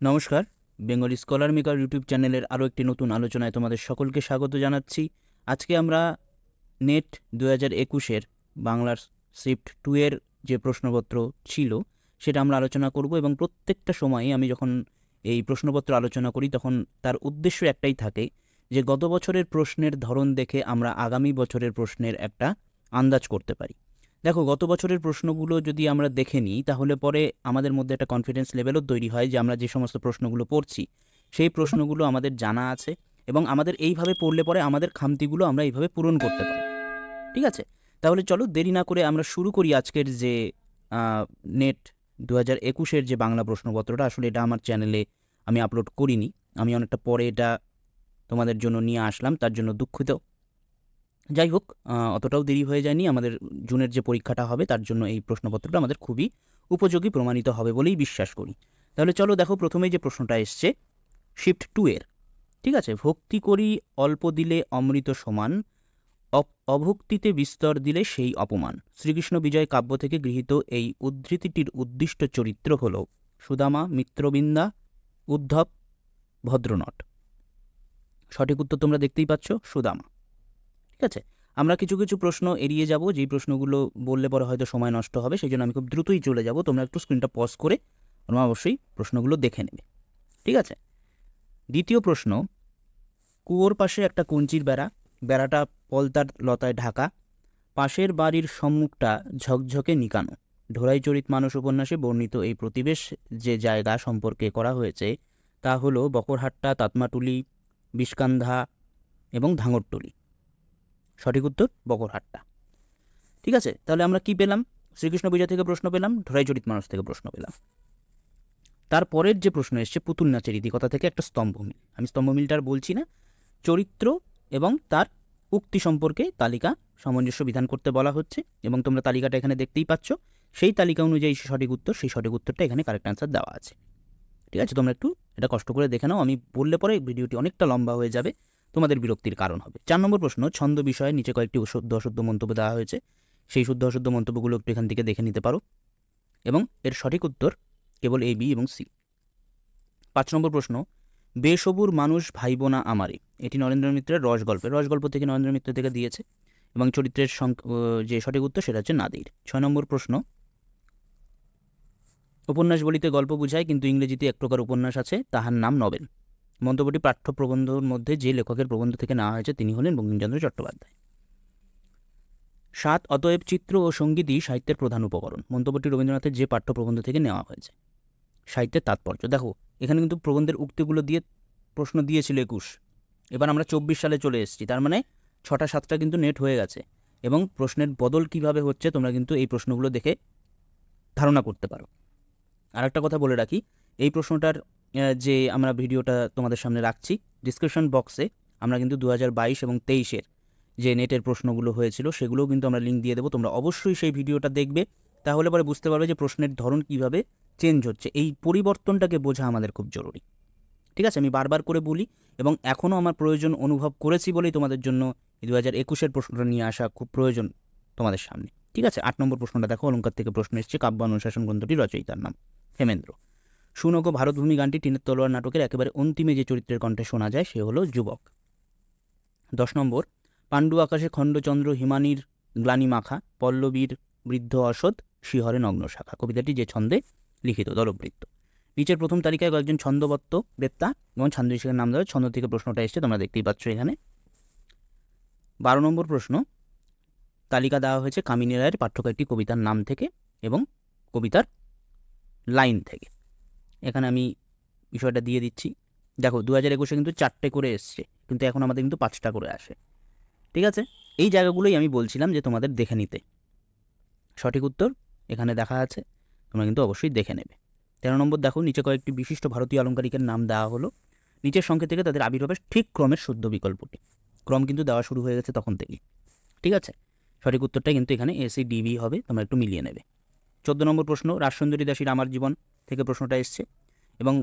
নমস্কার। Bengali scholar maker YouTube চ্যানেলের আরও একটি নতুন আলোচনায় তোমাদের সকলকে স্বাগত জানাচ্ছি। আজকে আমরা নেট দু হাজার একুশের বাংলার শিফট টু এর যে প্রশ্নপত্র ছিল, সেটা আমরা আলোচনা করব এবং প্রত্যেকটা সময়ে আমি যখন এই প্রশ্নপত্র আলোচনা করি, তখন তার উদ্দেশ্য একটাই থাকে যে গত বছরের প্রশ্নের ধরন দেখে আমরা আগামী বছরের প্রশ্নের একটা আন্দাজ করতে পারি। দেখো, গত বছরের প্রশ্নগুলো যদি আমরা দেখে নিই, তাহলে পরে আমাদের মধ্যে একটা কনফিডেন্স লেভেলও তৈরি হয় যে আমরা যে সমস্ত প্রশ্নগুলো পড়ছি, সেই প্রশ্নগুলো আমাদের জানা আছে এবং আমাদের এইভাবে পড়লে পরে আমাদের খামতিগুলো আমরা এইভাবে পূরণ করতে পারি। ঠিক আছে? তাহলে চলো দেরি না করে আমরা শুরু করি আজকের যে নেট দু হাজার একুশের যে বাংলা প্রশ্নপত্রটা। আসলে এটা আমার চ্যানেলে আমি আপলোড করিনি। আমি অনেকটা পরে এটা তোমাদের জন্য নিয়ে আসলাম। তার জন্য দুঃখিত। যাই হোক অতটাও দেরি হয়ে যায়নি। আমাদের জুনের যে পরীক্ষাটা হবে, তার জন্য এই প্রশ্নপত্রটা আমাদের খুবই উপযোগী, প্রমাণিত হবে বলেই বিশ্বাস করি। তাহলে চলো দেখো প্রথমেই যে প্রশ্নটা এসছে শিফট টু এর। ঠিক আছে? ভক্তি করি অল্প দিলে অমৃত সমান অভক্তিতে বিস্তর দিলে সেই অপমান। শ্রীকৃষ্ণ বিজয় কাব্য থেকে গৃহীত এই উদ্ধৃতিটির উদ্দিষ্ট চরিত্র হল সুদামা, মিত্রবিন্দা, উদ্ধব, ভদ্রনট। সঠিক উত্তর তোমরা দেখতেই পাচ্ছ, সুদামা। ঠিক আছে? আমরা কিছু কিছু প্রশ্ন এড়িয়ে যাব, যেই প্রশ্নগুলো বললে পরে হয়তো সময় নষ্ট হবে সেই জন্য আমি খুব দ্রুতই চলে যাব। তোমরা একটু স্ক্রিনটা পজ করে তোমরা অবশ্যই প্রশ্নগুলো দেখে নেবে। ঠিক আছে? দ্বিতীয় প্রশ্ন, কুয়োর পাশে একটা কঞ্চির বেড়া, বেড়াটা পলতার লতায় ঢাকা, পাশের বাড়ির সম্মুখটা ঝকঝকে নিকানো। ঢোরাই চরিত মানুষ উপন্যাসে বর্ণিত এই প্রতিবেশ যে জায়গা সম্পর্কে করা হয়েছে, তা হলো বকরহাট্টা, তাতমাটুলি, বিষকান্ধা এবং ধাঙরটুলি। সঠিক উত্তর বকরহাট্টা ঠিক আছে? তাহলে আমরা কি পেলাম? শ্রীকৃষ্ণ বিজয় থেকে প্রশ্ন পেলাম ঢোরাই চরিত মানুষ থেকে প্রশ্ন পেলাম। তারপরের যে প্রশ্ন এসছে, পুতুল নাচের ইতিকথা থেকে একটা স্তম্ভমিল। আমি স্তম্ভমিলটা আর বলছি না। চরিত্র এবং তার উক্তি সম্পর্কে তালিকা সামঞ্জস্য বিধান করতে বলা হচ্ছে এবং তোমরা তালিকাটা এখানে দেখতেই পাচ্ছ। সেই তালিকা অনুযায়ী সঠিক উত্তর, সেই সঠিক উত্তরটা এখানে কারেক্ট অ্যান্সার দেওয়া আছে। ঠিক আছে? তোমরা একটু এটা কষ্ট করে দেখে নাও। আমি বললে পরে ভিডিওটি অনেকটা লম্বা হয়ে যাবে। তোমাদের বিরক্তির কারণ হবে। চার নম্বর প্রশ্ন, ছন্দ বিষয়ে নিচে কয়েকটি শুদ্ধ অশুদ্ধ মন্তব্য দেওয়া হয়েছে। সেই শুদ্ধ অশুদ্ধ মন্তব্যগুলো একটু এখান থেকে দেখে নিতে পারো। এবং এর সঠিক উত্তর কেবল এ বি এবং সি পাঁচ নম্বর প্রশ্ন, বেসবুর মানুষ ভাইব না আমারে। এটি নরেন্দ্র মিত্রের রসগল্পের রসগল্প থেকে নরেন্দ্র মিত্র থেকে দিয়েছে। এবং চরিত্রের যে সঠিক উত্তর সেটা হচ্ছে নাদির। ছয় নম্বর প্রশ্ন উপন্যাস বলিতে গল্প বুঝায়, কিন্তু ইংরেজিতে এক প্রকার উপন্যাস আছে, তাহার নাম নবেল। মন্তব্যটি পাঠ্য প্রবন্ধের মধ্যে যে লেখকের প্রবন্ধ থেকে নেওয়া হয়েছে তিনি হলেন বঙ্কিমচন্দ্র চট্টোপাধ্যায়। সাত, অতএব চিত্র ও সঙ্গীতই সাহিত্যের প্রধান উপকরণ। মন্তব্যটি রবীন্দ্রনাথের যে পাঠ্য প্রবন্ধ থেকে নেওয়া হয়েছে। সাহিত্যের তাৎপর্য। দেখো, এখানে কিন্তু প্রবন্ধের উক্তিগুলো দিয়ে প্রশ্ন দিয়েছিল একুশ। এবার আমরা চব্বিশ সালে চলে এসেছি। তার মানে ছটা সাতটা কিন্তু নেট হয়ে গেছে এবং প্রশ্নের বদল কীভাবে হচ্ছে তোমরা কিন্তু এই প্রশ্নগুলো দেখে ধারণা করতে পারো। আর একটা কথা বলে রাখি এই প্রশ্নটার যে আমরা ভিডিওটা তোমাদের সামনে রাখছি ডিসক্রিপশন বক্সে আমরা কিন্তু দু হাজার বাইশ এবং তেইশের যে নেটের প্রশ্নগুলো হয়েছিল, সেগুলোও কিন্তু আমরা লিঙ্ক দিয়ে দেবো। তোমরা অবশ্যই সেই ভিডিওটা দেখবে, তাহলে পরে বুঝতে পারবে যে প্রশ্নের ধরন কীভাবে চেঞ্জ হচ্ছে। এই পরিবর্তনটাকে বোঝা আমাদের খুব জরুরি। ঠিক আছে? আমি বারবার করে বলি, এবং এখনও আমার প্রয়োজন অনুভব করেছি বলেই তোমাদের জন্য দু হাজার একুশের প্রশ্নটা নিয়ে আসা খুব প্রয়োজন তোমাদের সামনে। ঠিক আছে? আট নম্বর প্রশ্নটা দেখো অলঙ্কার থেকে প্রশ্ন এসেছে, কাব্য, অনুশাসন, গ্রন্থটি রচয়িতার নাম, হেমেন্দ্র। সুনক ভারতভূমি গানটি টিনের তলোয়ার নাটকের একেবারে অন্তিমে যে চরিত্রের কণ্ঠে শোনা যায়, সে হলো যুবক। দশ নম্বর, পাণ্ডু আকাশে খণ্ডচন্দ্র হিমানির গ্লানি মাখা, পল্লবীর বৃদ্ধ অসৎ শিহরে নগ্ন শাখা। কবিতাটি যে ছন্দে লিখিত, দলবৃত্ত। নিচের প্রথম তালিকায় কয়েকজন ছন্দবত্ত বেত্তা এবং ছন্দ হিসেবে নাম দেওয়া ছন্দ থেকে প্রশ্নটা এসছে, তোমরা দেখতেই পাচ্ছ এখানে। বারো নম্বর প্রশ্ন, তালিকা দেওয়া হয়েছে কামিনী রায়ের পাঠ্য কবিতার নাম থেকে এবং কবিতার লাইন থেকে। এখানে আমি বিষয়টা দিয়ে দিচ্ছি। দেখো দু হাজার একুশে কিন্তু চারটে করে এসছে, কিন্তু এখন আমাদের কিন্তু পাঁচটা করে আসে। ঠিক আছে? এই জায়গাগুলোই আমি বলছিলাম যে তোমাদের দেখে নিতে। সঠিক উত্তর এখানে দেখা আছে, তোমরা কিন্তু অবশ্যই দেখে নেবে। তেরো নম্বর দেখো, নিচে কয়েকটি বিশিষ্ট ভারতীয় অলঙ্কারিকের নাম দেওয়া হলো। নিচের সংখ্যা থেকে তাদের আবির্ভাবের ঠিক ক্রমের শুদ্ধ বিকল্পটি। ক্রম কিন্তু দেওয়া শুরু হয়ে গেছে তখন থেকেই। ঠিক আছে? সঠিক উত্তরটা কিন্তু এখানে এসি ডিবি হবে, তোমরা একটু মিলিয়ে নেবে। চোদ্দ নম্বর প্রশ্ন, রাজসুন্দরী দাসীর আমার জীবন। থেকে প্রশ্নটা এসছে এবং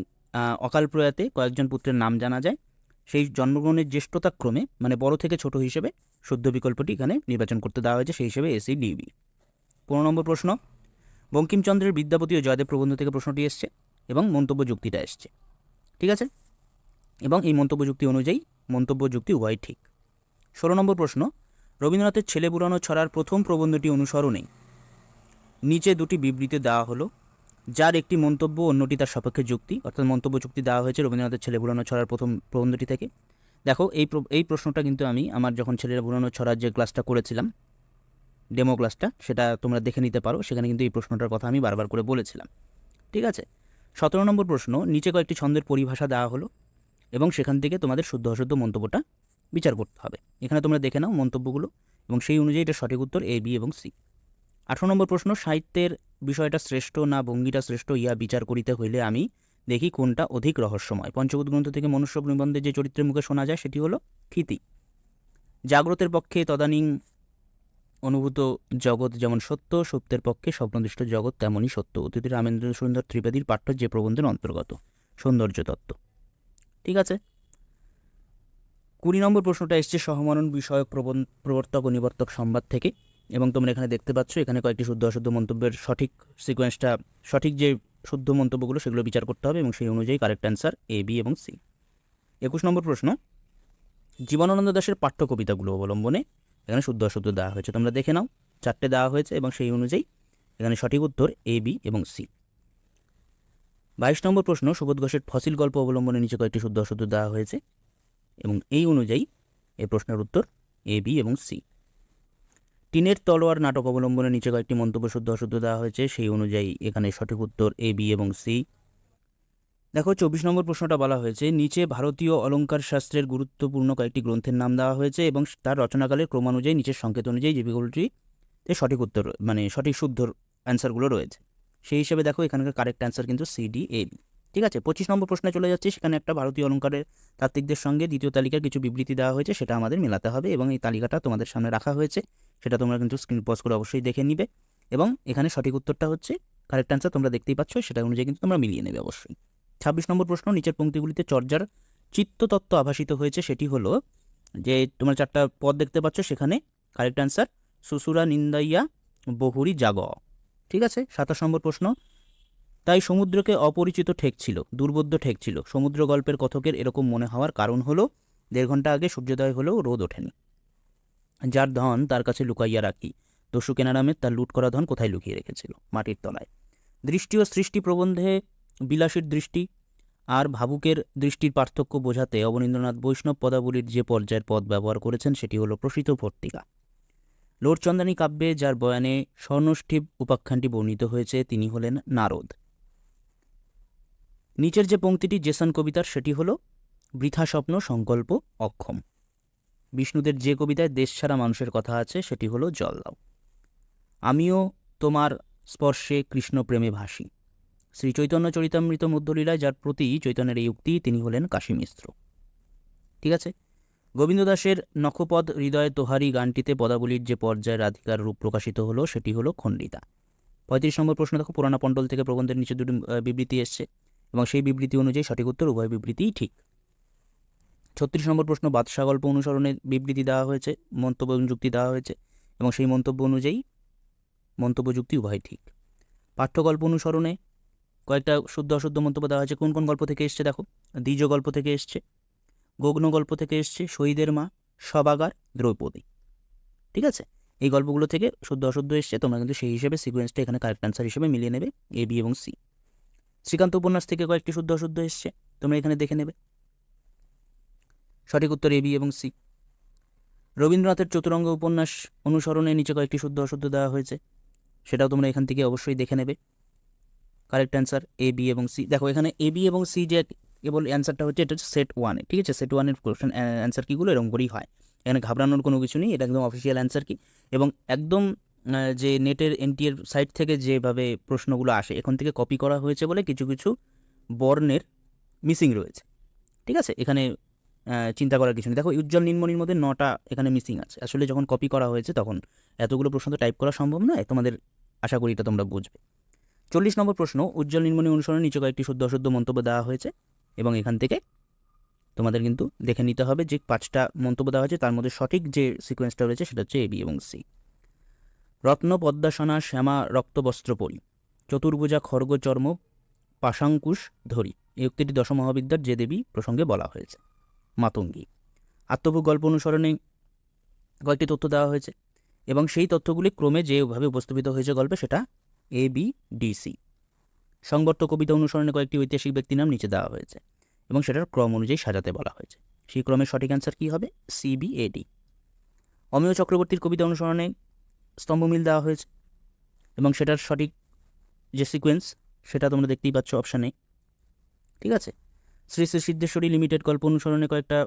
অকাল প্রয়াতে কয়েকজন পুত্রের নাম জানা যায়। সেই জন্মগ্রহণের জ্যেষ্ঠতাক্রমে মানে বড় থেকে ছোট হিসেবে শুদ্ধ বিকল্পটি এখানে নির্বাচন করতে দেওয়া হয়েছে, সেই হিসেবে এসি ডিবি পনেরো নম্বর প্রশ্ন, বঙ্কিমচন্দ্রের বিদ্যাপতি ও জয়দেব প্রবন্ধ থেকে প্রশ্নটি এসছে এবং মন্তব্য যুক্তিটা এসছে। ঠিক আছে? এবং এই মন্তব্য যুক্তি অনুযায়ী মন্তব্য যুক্তি উভয় ঠিক। ষোলো নম্বর প্রশ্ন, রবীন্দ্রনাথের ছেলে বুড়ানো ছড়ার প্রথম প্রবন্ধটি অনুসরণে নিচে দুটি বিবৃতি দেওয়া হলো। যার একটি মন্তব্য, অন্যটি তার সপক্ষে যুক্তি। অর্থাৎ মন্তব্য যুক্তি দেওয়া হয়েছে রবীন্দ্রনাথের ছেলে বুড়ানো ছড়ার প্রথম প্রবন্ধটি থেকে। দেখো, এই এই প্রশ্নটা কিন্তু আমি আমার যখন ছেলেরা বুড়ানো ছড়ার যে ক্লাসটা করেছিলাম, ডেমো ক্লাসটা, সেটা তোমরা দেখে নিতে পারো। সেখানে কিন্তু এই প্রশ্নটার কথা আমি বারবার করে বলেছিলাম। ঠিক আছে? সতেরো নম্বর প্রশ্ন, নিচে কয়েকটি ছন্দের পরিভাষা দেওয়া হলো এবং সেখান থেকে তোমাদের শুদ্ধ অশুদ্ধ মন্তব্যটা বিচার করতে হবে। এখানে তোমরা দেখে নাও মন্তব্যগুলো এবং সেই অনুযায়ী এটা সঠিক উত্তর এ বি এবং সি আঠারো নম্বর প্রশ্ন, সাহিত্যের বিষয়টা শ্রেষ্ঠ না ভঙ্গিটা শ্রেষ্ঠ ইয়া বিচার করিতে হইলে আমি দেখি কোনটা অধিক রহস্যময়। পঞ্চবোধ গ্রন্থ থেকে মনুষ্য নিবন্ধে যে চরিত্রের মুখে শোনা যায় সেটি হলো খ্যাতি জাগ্রতের পক্ষে তদানীং অনুভূত জগৎ যেমন সত্য, সত্যের পক্ষে স্বপ্নদৃষ্ট জগৎ তেমনই সত্য। অতিথি রামেন্দ্র সুন্দর ত্রিবেদীর পাঠ্য যে প্রবন্ধের অন্তর্গত, সৌন্দর্য তত্ত্ব। ঠিক আছে? কুড়ি নম্বর প্রশ্নটা এসছে সহমরণ বিষয়ক প্রবর্তক ও নিবর্তক সংবাদ থেকে। এবং তোমরা এখানে দেখতে পাচ্ছ, এখানে কয়েকটি শুদ্ধ অশুদ্ধ মন্তব্যের সঠিক সিকোয়েন্সটা সঠিক যে শুদ্ধ মন্তব্যগুলো সেগুলো বিচার করতে হবে এবং সেই অনুযায়ী কারেক্ট অ্যান্সার এ বি এবং সি একুশ নম্বর প্রশ্ন, জীবনানন্দ দাশের পাঠ্য কবিতাগুলো অবলম্বনে এখানে শুদ্ধ অশুদ্ধ দেওয়া হয়েছে। তোমরা দেখে নাও, চারটে দেওয়া হয়েছে এবং সেই অনুযায়ী এখানে সঠিক উত্তর এ বি এবং সি বাইশ নম্বর প্রশ্ন, সুবোধ ঘোষের ফসিল গল্প অবলম্বনে নিচে কয়েকটি শুদ্ধ অশুদ্ধ দেওয়া হয়েছে এবং এই অনুযায়ী এই প্রশ্নের উত্তর এ বি এবং সি টিনের তলোয়ার নাটক অবলম্বনে নিচে কয়েকটি মন্তব্য শুদ্ধ অশুদ্ধ দেওয়া হয়েছে। সেই অনুযায়ী এখানে সঠিক উত্তর এ বি এবং সি দেখো, চব্বিশ নম্বর প্রশ্নটা বলা হয়েছে, নিচে ভারতীয় অলঙ্কার শাস্ত্রের গুরুত্বপূর্ণ কয়েকটি গ্রন্থের নাম দেওয়া হয়েছে এবং তার রচনাকালের ক্রমানুযায়ী, নিচের সংকেত অনুযায়ী জীবিকাগুলিতে সঠিক উত্তর মানে সঠিক শুদ্ধ অ্যান্সারগুলো রয়েছে। সেই হিসেবে দেখো, এখানকার কারেক্ট অ্যান্সার কিন্তু সি ডি এ বি ঠিক আছে? পঁচিশ নম্বর প্রশ্নে চলে যাচ্ছে। সেখানে একটা ভারতীয় অলঙ্কারের তাত্ত্বিকদের সঙ্গে দ্বিতীয় তালিকার কিছু বিবৃতি দেওয়া হয়েছে, সেটা আমাদের মেলাতে হবে এবং এই তালিকাটা তোমাদের সামনে রাখা হয়েছে। সেটা তোমরা কিন্তু স্ক্রিন পজ করে অবশ্যই দেখে নিবে এবং এখানে সঠিক উত্তরটা হচ্ছে কারেক্ট অ্যান্সার তোমরা দেখতেই পাচ্ছ, সেটা অনুযায়ী কিন্তু তোমরা মিলিয়ে নেবে অবশ্যই। ছাব্বিশ নম্বর প্রশ্ন, নিচের পঙ্ক্তিগুলিতে চর্যার চিত্ততত্ত্ব আভাসিত হয়েছে, সেটি হলো যে তোমরা চারটা পদ দেখতে পাচ্ছ, সেখানে কারেক্ট অ্যান্সার সুসুরা নিন্দাইয়া বহুরি জাগ। ঠিক আছে? সাতাশ নম্বর প্রশ্ন তাই সমুদ্রকে অপরিচিত ঠেকছিল দুর্বোধ্য ঠেকছিল সমুদ্র গল্পের কথকের এরকম মনে হওয়ার কারণ হলো, দেড় ঘণ্টা আগে সূর্যোদয় হলেও রোদ ওঠেনি। যার ধন তার কাছে লুকাইয়া রাখি, দস্যু কেনারামের তার লুট করা ধন কোথায় লুকিয়ে রেখেছিল? মাটির তলায়। দৃষ্টি ও সৃষ্টি প্রবন্ধে বিলাসীর দৃষ্টি আর ভাবুকের দৃষ্টির পার্থক্য বোঝাতে অবনীন্দ্রনাথ বৈষ্ণব পদাবলীর যে পর্যায়ের পদ ব্যবহার করেছেন, সেটি হলো প্রসিত ভর্তিকা লোরচন্দানী কাব্যে, যার বয়ানে স্বর্ণষ্ঠিব উপাখ্যানটি বর্ণিত হয়েছে, তিনি হলেন নারদ। নিচের যে পংক্তিটি জেসন কবিতার, সেটি হলো বৃথা স্বপ্ন সংকল্প, অক্ষম। বিষ্ণুদের যে কবিতায় দেশ ছাড়া মানুষের কথা আছে, সেটি হলো, জল দাও। আমিও তোমার স্পর্শে কৃষ্ণ প্রেমে ভাসি। শ্রী চৈতন্য চরিতামৃত মধ্যলীলায়, যার প্রতি চৈতন্যের এই উক্তি, তিনি হলেন কাশী মিশ্র। ঠিক আছে? গোবিন্দ দাসের নখপদ হৃদয়ে তোহারি গানটিতে পদাবলীর যে পর্যায়ে রাধিকার রূপ প্রকাশিত হলো, সেটি হলো খণ্ডিতা। পঁয়ত্রিশ নম্বর প্রশ্ন, দেখো, পুরানা পণ্ডল থেকে প্রবন্ধের নিচে দুটি বিবৃতি এসছে। এবং সেই বিবৃতি অনুযায়ী সঠিক উত্তর, উভয় বিবৃতিই ঠিক। ছত্রিশ নম্বর প্রশ্ন বাদশাহ গল্প অনুসরণে বিবৃতি দেওয়া হয়েছে, মন্তব্য যুক্তি দেওয়া হয়েছে, এবং সেই মন্তব্য অনুযায়ী মন্তব্য, যুক্তি উভয় ঠিক। পাঠ্যগল্প অনুসরণে কয়েকটা শুদ্ধ অশুদ্ধ মন্তব্য দেওয়া হয়েছে। কোন কোন গল্প থেকে এসছে দেখো? দ্বিজ গল্প থেকে এসছে, গগ্ন গল্প থেকে এসছে, শহীদের মা, সবাগার, দ্রৌপদী। ঠিক আছে? এই গল্পগুলো থেকে শুদ্ধ অশুদ্ধ এসছে, তোমরা কিন্তু সেই হিসেবে সিকোয়েন্সটা এখানে কারেক্ট অ্যান্সার হিসেবে মিলিয়ে নেবে এ বি এবং সি শ্রীকান্ত উপন্যাস থেকে কয়েকটি শুদ্ধ অশুদ্ধ এসছে, তোমরা এখানে দেখে নেবে। সঠিক উত্তর এ, বি এবং সি। রবীন্দ্রনাথের চতুরঙ্গ উপন্যাস অনুসরণে নিচে কয়েকটি শুদ্ধ অশুদ্ধ দেওয়া হয়েছে, সেটাও তোমরা এখান থেকে অবশ্যই দেখে নেবে। কারেক্ট অ্যান্সার এ, বি এবং সি। দেখো, এখানে এ, বি এবং সি যে কেবল অ্যান্সারটা হচ্ছে, এটা সেট ওয়ানে ঠিক আছে? সেট ওয়ানের কোশ্চেন অ্যান্সার কীগুলো এরকম করেই হয়। এখানে ঘাবড়ানোর কোনো কিছু নেই, এটা একদম অফিসিয়াল অ্যান্সার কি? এবং একদম যে নেটের এনটিএর সাইট থেকে যেভাবে প্রশ্নগুলো আসে, এখান থেকে কপি করা হয়েছে বলে কিছু কিছু বর্ণের মিসিং রয়েছে। ঠিক আছে? এখানে চিন্তা করার কিছু নেই। দেখো, উজ্জ্বল নির্মণির মধ্যে নটা এখানে মিসিং আছে। আসলে যখন কপি করা হয়েছে, তখন এতগুলো প্রশ্ন তো টাইপ করা সম্ভব নয়। তোমাদের আশা করি এটা তোমরা বুঝবে। চল্লিশ নম্বর প্রশ্ন, উজ্জ্বল নির্মণি অনুসরণে নিচে কয়েকটি শুদ্ধ অশুদ্ধ মন্তব্য দেওয়া হয়েছে এবং এখান থেকে তোমাদের কিন্তু দেখে নিতে হবে যে পাঁচটা মন্তব্য দেওয়া হয়েছে, তার মধ্যে সঠিক যে সিকোয়েন্সটা রয়েছে সেটা হচ্ছে এ বি এবং সি রত্ন পদ্মাসনা শ্যামা রক্তবস্ত্র পরি চতুর্ভুজা খর্গচর্ম পাশাঙ্কুশ ধরি। এই উক্তিটি দশম মহাবিদ্যার যে দেবী প্রসঙ্গে বলা হয়েছে। মাতঙ্গী। আত্মভোগ গল্প অনুসরণে কয়েকটি তথ্য দেওয়া হয়েছে এবং সেই তথ্যগুলি ক্রমে যেভাবে উপস্থাপিত হয়েছে গল্পে সেটা A B D C Sangbarta কবিতা অনুসরণে কয়েকটি ঐতিহাসিক ব্যক্তির নাম নিচে দেওয়া হয়েছে এবং সেটার ক্রম অনুযায়ী সাজাতে বলা হয়েছে। সেই ক্রমের সঠিক অ্যান্সার কী হবে? C B A D Amiya চক্রবর্তীর কবিতা অনুসরণে স্তম্ভমিল দেওয়া হয়েছে এবং সেটার সঠিক যে সিকোয়েন্স সেটা তোমরা দেখতেই পাচ্ছ অপশানে ঠিক আছে? শ্রী শ্রী সিদ্ধেশ্বরী লিমিটেড গল্প অনুসরণে কয়েকটা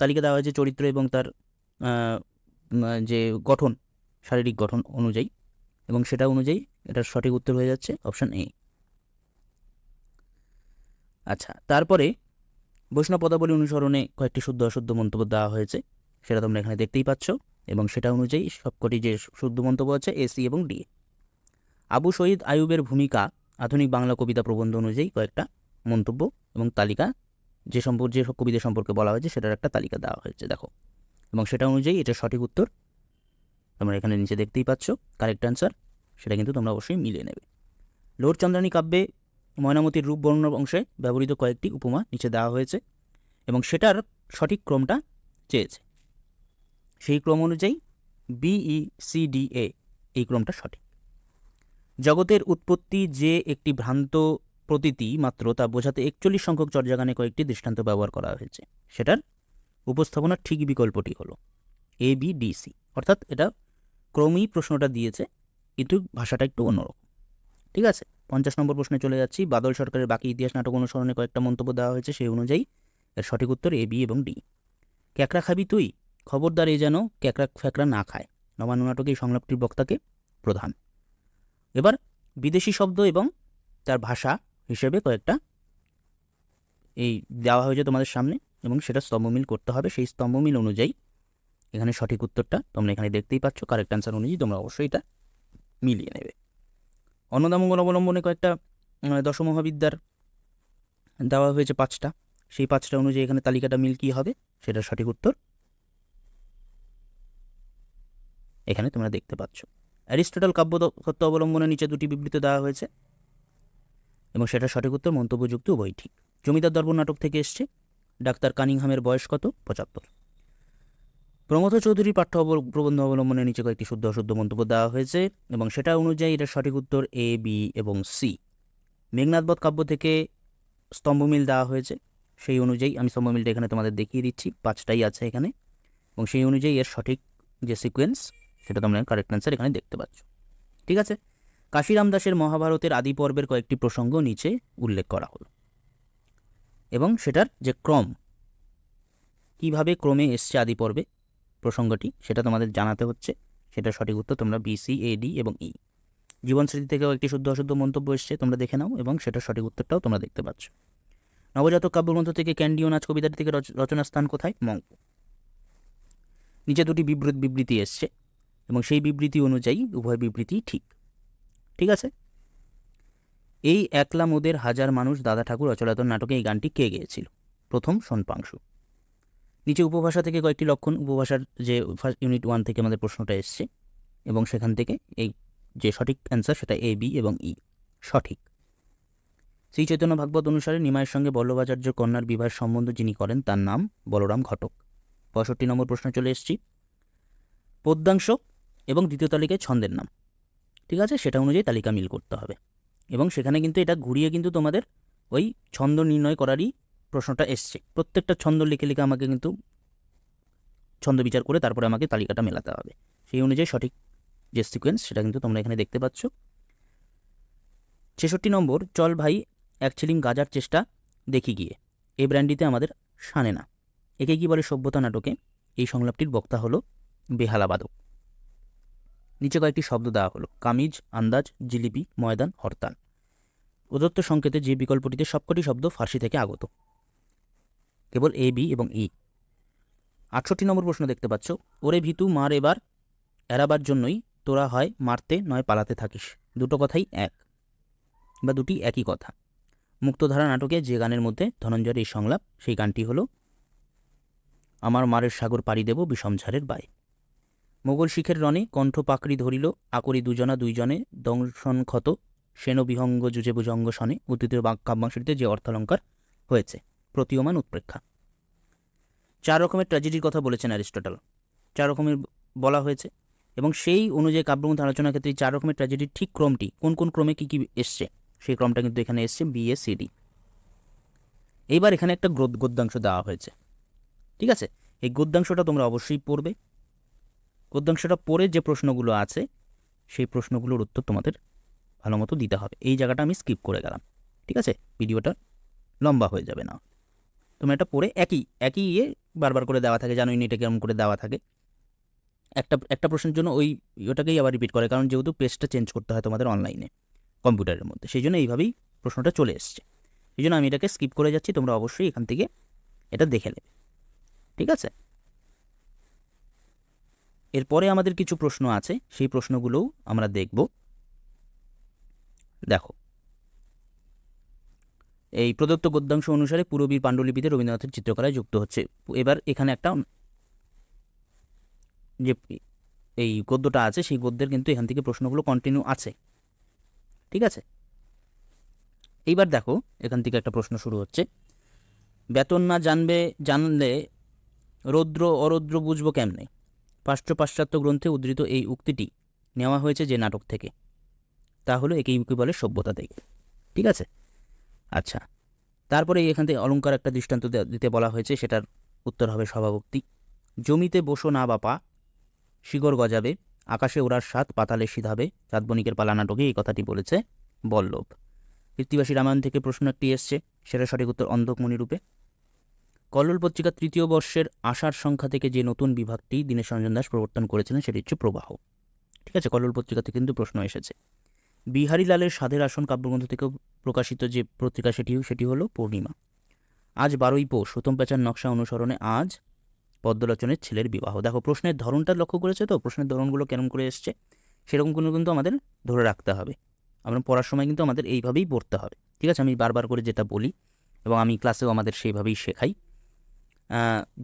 তালিকা দেওয়া হয়েছে চরিত্র এবং তার যে গঠন, শারীরিক গঠন অনুযায়ী এবং সেটা অনুযায়ী এটার সঠিক উত্তর হয়ে যাচ্ছে অপশান এ আচ্ছা তারপরে বৈষ্ণব পদাবলী অনুসরণে কয়েকটি শুদ্ধ অশুদ্ধ মন্তব্য দেওয়া হয়েছে, সেটা তোমরা এখানে দেখতেই পাচ্ছ। এবং সেটা অনুযায়ী সবকটি যে শুদ্ধ মন্তব্য আছে এসি এবং ডি আবু শহীদ আয়ুবের ভূমিকা আধুনিক বাংলা কবিতা প্রবন্ধ অনুযায়ী কয়েকটা মন্তব্য এবং তালিকা যে সম্পর্কে যে কবিদের সম্পর্কে বলা হয়েছে, সেটার একটা তালিকা দেওয়া হয়েছে, দেখো। এবং সেটা অনুযায়ী এটা সঠিক উত্তর তোমরা এখানে নিচে দেখতেই পাচ্ছ কারেক্ট অ্যান্সার সেটা কিন্তু তোমরা অবশ্যই মিলিয়ে নেবে। লোর চন্দ্রানী কাব্যে ময়নামতির রূপ বর্ণনা অংশে ব্যবহৃত কয়েকটি উপমা নিচে দেওয়া হয়েছে এবং সেটার সঠিক ক্রমটা চেয়েছে। সেই ক্রম অনুযায়ী বিই সি ডি এ এই ক্রমটা সঠিক। জগতের উৎপত্তি যে একটি ভ্রান্ত প্রতীতি মাত্র তা বোঝাতে একচল্লিশ সংখ্যক চর্যাগানে কয়েকটি দৃষ্টান্ত ব্যবহার করা হয়েছে। সেটার উপস্থাপনার ঠিক বিকল্পটি হলো এ বি ডি সি অর্থাৎ এটা ক্রমেই প্রশ্নটা দিয়েছে, কিন্তু ভাষাটা একটু অন্যরকম। ঠিক আছে? পঞ্চাশ নম্বর প্রশ্নে চলে যাচ্ছি। বাদল সরকারের বাকি ইতিহাস নাটক অনুসরণে কয়েকটা মন্তব্য দেওয়া হয়েছে, সেই অনুযায়ী এর সঠিক উত্তর এ বি এবং ডি ক্যাকড়া খাবি তুই? খবরদার এ যেন ক্যাকড়া ফ্যাকড়া না খায়। নবান্ন নাটকে এই সংলাপটির বক্তাকে প্রধান। এবার বিদেশি শব্দ এবং তার ভাষা হিসেবে কয়েকটা এই দেওয়া হয়েছে তোমাদের সামনে এবং সেটা স্তম্ভমিল করতে হবে। সেই স্তম্ভমিল অনুযায়ী এখানে সঠিক উত্তরটা তোমরা এখানে দেখতেই পাচ্ছ। কারেক্ট অ্যান্সার অনুযায়ী তোমরা অবশ্যই এটা মিলিয়ে নেবে। অন্নদামঙ্গল অবলম্বনে কয়েকটা দশমহাবিদ্যার দেওয়া হয়েছে পাঁচটা। সেই পাঁচটা অনুযায়ী এখানে তালিকাটা মিল কী হবে? সেটা সঠিক উত্তর এখানে তোমরা দেখতে পাচ্ছ। অ্যারিস্টটল কাব্য তত্ত্ব অবলম্বনে নিচে দুটি বিবৃতি দেওয়া হয়েছে এবং সেটা সঠিক উত্তর মন্তব্যযুক্ত উভয় ঠিক। জমিদার দর্পণ নাটক থেকে এসছে। ডাক্তার কানিংহামের বয়স কত? পঁচাত্তর। প্রমথ চৌধুরীর পাঠ্য প্রবন্ধ অবলম্বনে নিচে কয়েকটি শুদ্ধ অশুদ্ধ মন্তব্য দেওয়া হয়েছে এবং সেটা অনুযায়ী এটার সঠিক উত্তর এ বি এবং সি মেঘনাথবধ কাব্য থেকে স্তম্ভমিল দেওয়া হয়েছে। সেই অনুযায়ী আমি স্তম্ভমিলটা এখানে তোমাদের দেখিয়ে দিচ্ছি, পাঁচটাই আছে এখানে। এবং সেই অনুযায়ী এর সঠিক যে সিকোয়েন্স সেটা তোমরা কারেক্ট অ্যান্সার এখানে দেখতে পাচ্ছ। ঠিক আছে? কাশিরাম দাসের মহাভারতের আদি পর্বের কয়েকটি প্রসঙ্গ নিচে উল্লেখ করা হলো। এবং সেটার যে ক্রম, কীভাবে ক্রমে এসছে আদি পর্বে প্রসঙ্গটি, সেটা তোমাদের জানাতে হচ্ছে। সেটা সঠিক উত্তর তোমরা বিসি এডি এবং ই জীবন স্মৃতি থেকেও একটি শুদ্ধ অশুদ্ধ মন্তব্য এসছে, তোমরা দেখে নাও এবং সেটার সঠিক উত্তরটাও তোমরা দেখতে পাচ্ছ। নবজাতক কাব্যগ্রন্থ থেকে ক্যান্ডি ও নাচ কবিতাটি থেকে রচ- রচনার স্থান কোথায়? মঙ্ক নিচে দুটি বিবৃত বিবৃতি এসছে। এবং সেই বিবৃতি অনুযায়ী উভয় বিবৃতি ঠিক। ঠিক আছে? এই একলা মোদের হাজার মানুষ দাদা ঠাকুর অচলাতন নাটকে এই গানটি কে গেয়েছিল? প্রথম সনপাংশু। নিচে উপভাষা থেকে কয়েকটি লক্ষণ, উপভাষার যে ফার্স্ট ইউনিট ওয়ান থেকে আমাদের প্রশ্নটা এসছে এবং সেখান থেকে এই যে সঠিক অ্যান্সার সেটা এ, বি এবং ই, সঠিক। শ্রী চৈতন্য ভাগবত অনুসারে নিমায়ের সঙ্গে বল্লভাচার্য কন্যার বিবাহের সম্বন্ধ যিনি করেন তার নাম বলরাম ঘটক। পঁয়ষট্টি নম্বর প্রশ্ন চলে এসেছি। পদ্যাংশ এবং দ্বিতীয় তালিকায় ছন্দের নাম। ঠিক আছে? সেটা অনুযায়ী তালিকা মিল করতে হবে। এবং সেখানে কিন্তু এটা ঘুরিয়ে কিন্তু তোমাদের ওই ছন্দ নির্ণয় করারই প্রশ্নটা এসছে। প্রত্যেকটা ছন্দ লিখে লিখে আমাকে কিন্তু ছন্দ বিচার করে তারপরে আমাকে তালিকাটা মেলাতে হবে। সেই অনুযায়ী সঠিক যে সিকোয়েন্স সেটা কিন্তু তোমরা এখানে দেখতে পাচ্ছ। ছেষট্টি নম্বর, চল ভাই, এক ছিলিম গাজার চেষ্টা দেখি গিয়ে। এই ব্র্যান্ডিতে আমাদের সানে না। একে কি বলে সভ্যতা নাটকে? এই সংলাপটির বক্তা হলো বেহালাবাদক। নিচে কয়েকটি শব্দ দেওয়া হলো। কামিজ, আন্দাজ, জিলিপি, ময়দান, হরতাল। প্রদত্ত সংকেতে যে বিকল্পটিতে সবকটি শব্দ ফার্সি থেকে আগত। কেবল এ, বি এবং ই। আটষট্টি নম্বর প্রশ্ন দেখতে পাচ্ছ। ওরে ভিতু, মার এবার। এড়াবার জন্যই তোরা হয় মারতে, নয় পালাতে থাকিস। দুটো কথাই এক বা দুটি একই কথা। মুক্তধারা নাটকে যে গানের মধ্যে ধনঞ্জয়ের এই সংলাপ, সেই গানটি হলো, আমার মারের সাগর পাড়ি দেব বিষমঝারের বাই মোগল শিখের রণে কণ্ঠ পাকড়ি ধরিল, আকরি দুজনা দুইজনে দংশন ক্ষত, সেন বিহঙ্গ যুজে শনে উদ্ভিদের বাক কাব্যাংশটিতে যে অর্থালঙ্কার হয়েছে, প্রতীয়মান উৎপ্রেক্ষা। চার রকমের ট্র্যাজেডির কথা বলেছেন অ্যারিস্টটল। চার রকমের বলা হয়েছে এবং সেই অনুযায়ী কাব্যগ্রন্থ আলোচনার ক্ষেত্রে চার রকমের ট্র্যাজেডির ঠিক ক্রমটি, কোন কোন ক্রমে কী কী এসছে, সেই ক্রমটা কিন্তু এখানে এসছে বিএসিডি এইবার এখানে একটা গদ্যাংশ দেওয়া হয়েছে। ঠিক আছে? এই গদ্যাংশটা তোমরা অবশ্যই পড়বে। গদ্যাংশটা পড়ে যে প্রশ্নগুলো আছে, সেই প্রশ্নগুলোর উত্তর তোমাদের ভালো মতো দিতে হবে। এই জায়গাটা আমি স্কিপ করে গেলাম, ঠিক আছে? ভিডিওটা লম্বা হয়ে যাবে না। তোমরা এটা পড়ে একই একই ইয়ে বারবার করে দেওয়া থাকে, জানোই এটা কেমন করে দেওয়া থাকে। একটা একটা প্রশ্নের জন্য ওই ওটাকেই আবার রিপিট করে, কারণ যেহেতু পেজটা চেঞ্জ করতে হয় তোমাদের অনলাইনে কম্পিউটারের মধ্যে। সেই জন্য এইভাবেই প্রশ্নটা চলে এসছে। এই জন্য আমি এটাকে স্কিপ করে যাচ্ছি, তোমরা অবশ্যই এখান থেকে এটা দেখে নেবে। ঠিক আছে? এরপরে আমাদের কিছু প্রশ্ন আছে, সেই প্রশ্নগুলোও আমরা দেখব। দেখো। এই প্রদত্ত গদ্যাংশ অনুসারে পূরবীর পাণ্ডুলিপিতে রবীন্দ্রনাথের চিত্রকলায় যুক্ত হচ্ছে। এবার এখানে একটা যে এই গদ্যটা আছে, সেই গদ্যের কিন্তু এখান থেকে প্রশ্নগুলো কন্টিনিউ আছে। ঠিক আছে? এইবার দেখো, এখান থেকে একটা প্রশ্ন শুরু হচ্ছে। বেতন না জানবে, জানলে রৌদ্র অরৌদ্র বুঝব কেমনে? পাশ্চাত্য গ্রন্থে উদ্ধৃত এই উক্তিটি নেওয়া হয়েছে যে নাটক থেকে। তা হলো একেই উকি বলে সভ্যতা থেকে। ঠিক আছে? আচ্ছা। তারপরে এখান থেকে অলঙ্কার একটা দৃষ্টান্ত দিতে বলা হয়েছে, সেটার উত্তর হবে স্বভাবোক্তি জমিতে বসো না বাপা, শিকড় গজাবে, আকাশে ওড়ার স্বাদ, পাতালে সিধাবে, চাঁদবণিকের পালা নাটকে এই কথাটি বলেছে বল্লভ। কৃত্তিবাসী রামায়ণ থেকে প্রশ্ন একটি এসছে, সেটা সঠিক উত্তর অন্ধকমণি রূপে। কল্লোল পত্রিকার তৃতীয় বর্ষের আশার সংখ্যা থেকে যে নতুন বিভাগটি দীনেশ রঞ্জন দাস প্রবর্তন করেছিলেন, সেটি হচ্ছে প্রবাহ। ঠিক আছে, কল্লোল পত্রিকাতে কিন্তু প্রশ্ন এসেছে। বিহারীলালের সাধের আসন কাব্যগ্রন্থ থেকেও প্রকাশিত যে পত্রিকা সেটি সেটি হলো পূর্ণিমা। আজ বারোই পৌষ সুতম পেঁচার নকশা অনুসরণে আজ পদ্মলোচনের ছেলের বিবাহ। দেখো, প্রশ্নের ধরনটা লক্ষ্য করেছে তো? প্রশ্নের ধরনগুলো কেমন করে এসছে? সেরকমগুলো কিন্তু আমাদের ধরে রাখতে হবে। আমরা পড়ার সময় কিন্তু আমাদের এইভাবেই পড়তে হবে। ঠিক আছে, আমি বারবার করে যেটা বলি এবং আমি ক্লাসেও আমাদের সেইভাবেই শেখাই।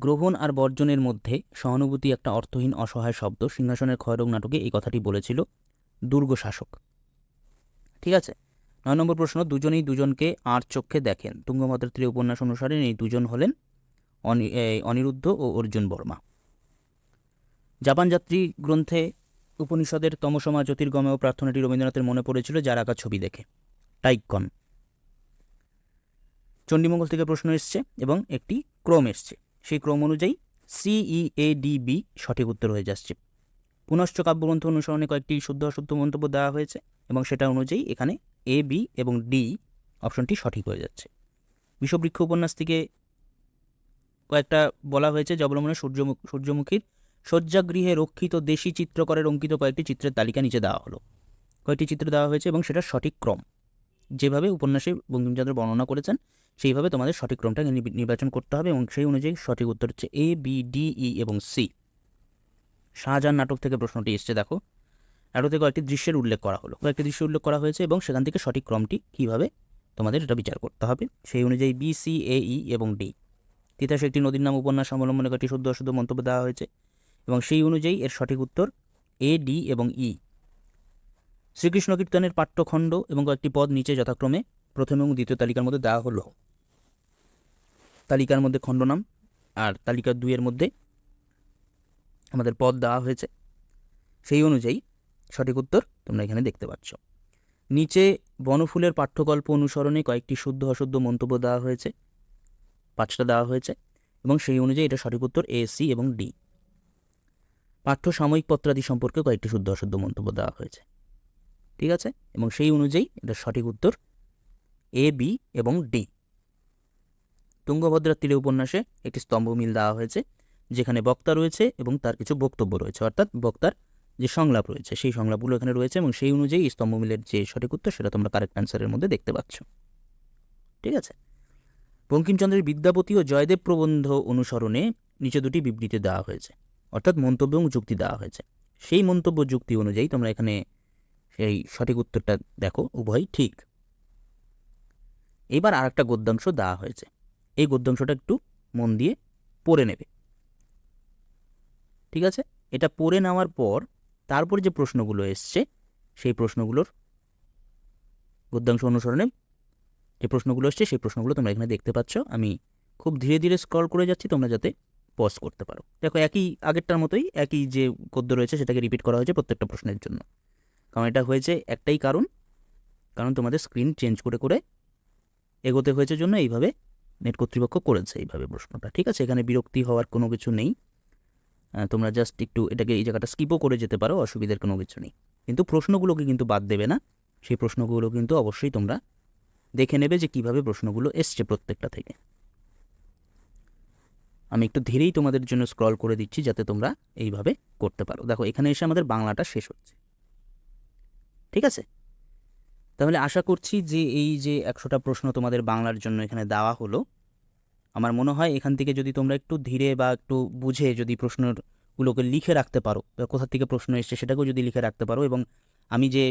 গ্রহণ আর বর্জনের মধ্যে সহানুভূতি একটা অর্থহীন অসহায় শব্দ সিংহাসনের ক্ষয়রোগ নাটকে এই কথাটি বলেছিল দুর্গ শাসক ঠিক আছে? নয় নম্বর প্রশ্ন, দুজনেই দুজনকে আর চোখে দেখেন। তুঙ্গভদ্রা তীরে উপন্যাস অনুসারে এই দুজন হলেন অনিরুদ্ধ ও অর্জুন বর্মা। জাপান যাত্রী গ্রন্থে উপনিষদের তমসমা জ্যোতির্গমেয় প্রার্থনাটি রবীন্দ্রনাথের মনে পড়েছিল, যার আঁকা ছবি দেখে। টাইকন চণ্ডীমঙ্গল থেকে প্রশ্ন এসছে এবং একটি ক্রম এসছে। সেই ক্রম অনুযায়ী সিইএডিবি সঠিক উত্তর হয়ে যাচ্ছে। পুনশ্চ কাব্যগ্রন্থ অনুসরণে কয়েকটি শুদ্ধ অশুদ্ধ মন্তব্য দেওয়া হয়েছে এবং সেটা অনুযায়ী এখানে এ বি এবং ডি অপশনটি সঠিক হয়ে যাচ্ছে। বিষবৃক্ষ উপন্যাস থেকে কয়েকটা বলা হয়েছে। যে অবলম্বনে সূর্যমুখ, সূর্যমুখীর শয্যাগৃহে রক্ষিত দেশি চিত্রকরের অঙ্কিত কয়েকটি চিত্রের তালিকা নিচে দেওয়া হলো। কয়েকটি চিত্র দেওয়া হয়েছে এবং সেটার সঠিক ক্রম। যেভাবে উপন্যাসে বঙ্কিমচন্দ্র বর্ণনা করেছেন সেইভাবে তোমাদের সঠিক ক্রমটা নির্বাচন করতে হবে এবং সেই অনুযায়ী সঠিক উত্তর হচ্ছে এ বি ডি ই এবং সি শাহজাহান নাটক থেকে প্রশ্নটি এসছে, দেখো। নাটক থেকে কয়েকটি দৃশ্যের উল্লেখ করা হলো। কয়েকটি দৃশ্য উল্লেখ করা হয়েছে এবং সেখান থেকে সঠিক ক্রমটি কীভাবে তোমাদের এটা বিচার করতে হবে। সেই অনুযায়ী বি সি এ ই এবং ডি তিতাস একটি নদীর নাম উপন্যাস অবলম্বনে কয়েকটি শুদ্ধ অশুদ্ধ মন্তব্য দেওয়া হয়েছে এবং সেই অনুযায়ী এর সঠিক উত্তর এ ডি এবং ই শ্রীকৃষ্ণ কীর্তনের পাঠ্যখণ্ড এবং কয়েকটি পদ নিচে যথাক্রমে প্রথম এবং দ্বিতীয় তালিকার মধ্যে দেওয়া হলো। তালিকার মধ্যে খণ্ডনাম আর তালিকা দুইয়ের মধ্যে আমাদের পদ দেওয়া হয়েছে। সেই অনুযায়ী সঠিক উত্তর তোমরা এখানে দেখতে পাচ্ছ। নিচে বনফুলের পাঠ্যকল্প অনুসরণে কয়েকটি শুদ্ধ অশুদ্ধ মন্তব্য দেওয়া হয়েছে। পাঁচটা দেওয়া হয়েছে এবং সেই অনুযায়ী এটা সঠিক উত্তর এ সি এবং ডি পাঠ্য সাময়িক পত্রাদি সম্পর্কে কয়েকটি শুদ্ধ অশুদ্ধ মন্তব্য দেওয়া হয়েছে। ঠিক আছে? এবং সেই অনুযায়ী এটা সঠিক উত্তর এ বি এবং ডি তুঙ্গভদ্রার তীরে উপন্যাসে একটি স্তম্ভমিল দেওয়া হয়েছে, যেখানে বক্তা রয়েছে এবং তার কিছু বক্তব্য রয়েছে। অর্থাৎ বক্তার যে সংলাপ রয়েছে, সেই সংলাপগুলো এখানে রয়েছে এবং সেই অনুযায়ী এই স্তম্ভমিলের যে সঠিক উত্তর, সেটা তোমরা কারেক্ট অ্যান্সারের মধ্যে দেখতে পাচ্ছ। ঠিক আছে? বঙ্কিমচন্দ্রের বিদ্যাপতি ও জয়দেব প্রবন্ধ অনুসরণে নিচে দুটি বিবৃতি দেওয়া হয়েছে, অর্থাৎ মন্তব্য এবং যুক্তি দেওয়া হয়েছে। সেই মন্তব্য যুক্তি অনুযায়ী তোমরা এখানে সেই সঠিক উত্তরটা দেখো উভয় ঠিক। এবার আর একটা গদ্যাংশ দেওয়া হয়েছে। এই গদ্যাংশটা একটু মন দিয়ে পড়ে নেবে। ঠিক আছে? এটা পড়ে নেওয়ার পর তারপর যে প্রশ্নগুলো এসছে, সেই প্রশ্নগুলোর গদ্যাংশ অনুসরণে যে প্রশ্নগুলো এসছে, সেই প্রশ্নগুলো তোমরা এখানে দেখতে পাচ্ছ। আমি খুব ধীরে ধীরে স্ক্রল করে যাচ্ছি, তোমরা যাতে পজ করতে পারো। দেখো, একই আগেরটার মতোই একই যে গদ্য রয়েছে, সেটাকে রিপিট করা হয়েছে প্রত্যেকটা প্রশ্নের জন্য। কারণ এটা হয়েছে একটাই কারণ কারণ তোমাদের স্ক্রিন চেঞ্জ করে করে এগোতে হয়েছে জন্য এইভাবে নেট কর্তৃপক্ষ করেছে এইভাবে প্রশ্নটা। ঠিক আছে, এখানে বিরক্তি হওয়ার কোনো কিছু নেই। তোমরা জাস্ট একটু এটাকে এই জায়গাটা স্কিপও করে যেতে পারো, অসুবিধার কোনো কিছু নেই। কিন্তু প্রশ্নগুলোকে কিন্তু বাদ দেবে না। সেই প্রশ্নগুলো কিন্তু অবশ্যই তোমরা দেখে নেবে যে কীভাবে প্রশ্নগুলো এসছে প্রত্যেকটা থেকে। আমি একটু ধীরেই তোমাদের জন্য স্ক্রল করে দিচ্ছি যাতে তোমরা এইভাবে করতে পারো। দেখো, এখানে এসে আমাদের বাংলাটা শেষ হচ্ছে। ঠিক আছে? তাহলে আশা করছি যে এই যে একশোটা প্রশ্ন তোমাদের বাংলার জন্য এখানে দেওয়া হলো, আমার মনে হয় এখান থেকে যদি তোমরা একটু ধীরে বা একটু বুঝে যদি প্রশ্নগুলোকে লিখে রাখতে পারো, বা কোথা থেকে প্রশ্ন এসছে সেটাকেও যদি লিখে রাখতে পারো, এবং আমি যে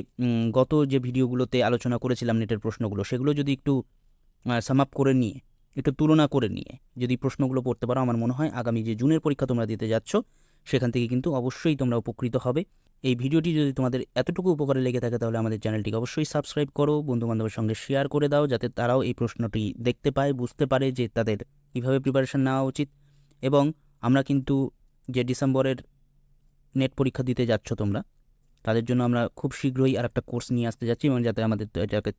গত যে ভিডিওগুলোতে আলোচনা করেছিলাম নেটের প্রশ্নগুলো, সেগুলো যদি একটু সাম আপ করে নিয়ে, একটু তুলনা করে নিয়ে যদি প্রশ্নগুলো পড়তে পারো, আমার মনে হয় আগামী যে জুনের পরীক্ষা তোমরা দিতে যাচ্ছ সেখান থেকে কিন্তু অবশ্যই তোমরা উপকৃত হবে। এই ভিডিওটি যদি তোমাদের এতটুকু উপকারে লেগে থাকে তাহলে আমাদের চ্যানেলটিকে অবশ্যই সাবস্ক্রাইব করো, বন্ধুবান্ধবের সঙ্গে শেয়ার করে দাও, যাতে তারাও এই প্রশ্নটি দেখতে পায়, বুঝতে পারে যে তাদের কীভাবে প্রিপারেশন নেওয়া উচিত। এবং আমরা কিন্তু যে ডিসেম্বরের নেট পরীক্ষা দিতে যাচ্ছ তোমরা, তাদের জন্য আমরা খুব শীঘ্রই আর একটা কোর্স নিয়ে আসতে যাচ্ছি এবং যাতে আমাদের এটাকে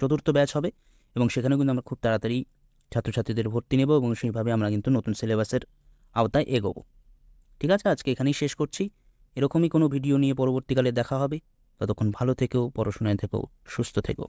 চতুর্থ ব্যাচ হবে এবং সেখানেও কিন্তু আমরা খুব তাড়াতাড়ি ছাত্রছাত্রীদের ভর্তি নেব এবং সেইভাবে আমরা কিন্তু নতুন সিলেবাসের আওতায় এগোবো। ঠিক আছে, আজকে এখানেই শেষ করছি। এরকমই কোনো ভিডিও নিয়ে পরবর্তীকালে দেখা হবে। ততক্ষণ ভালো থেকেও, পড়াশোনায় থেকেও, সুস্থ থেকেও।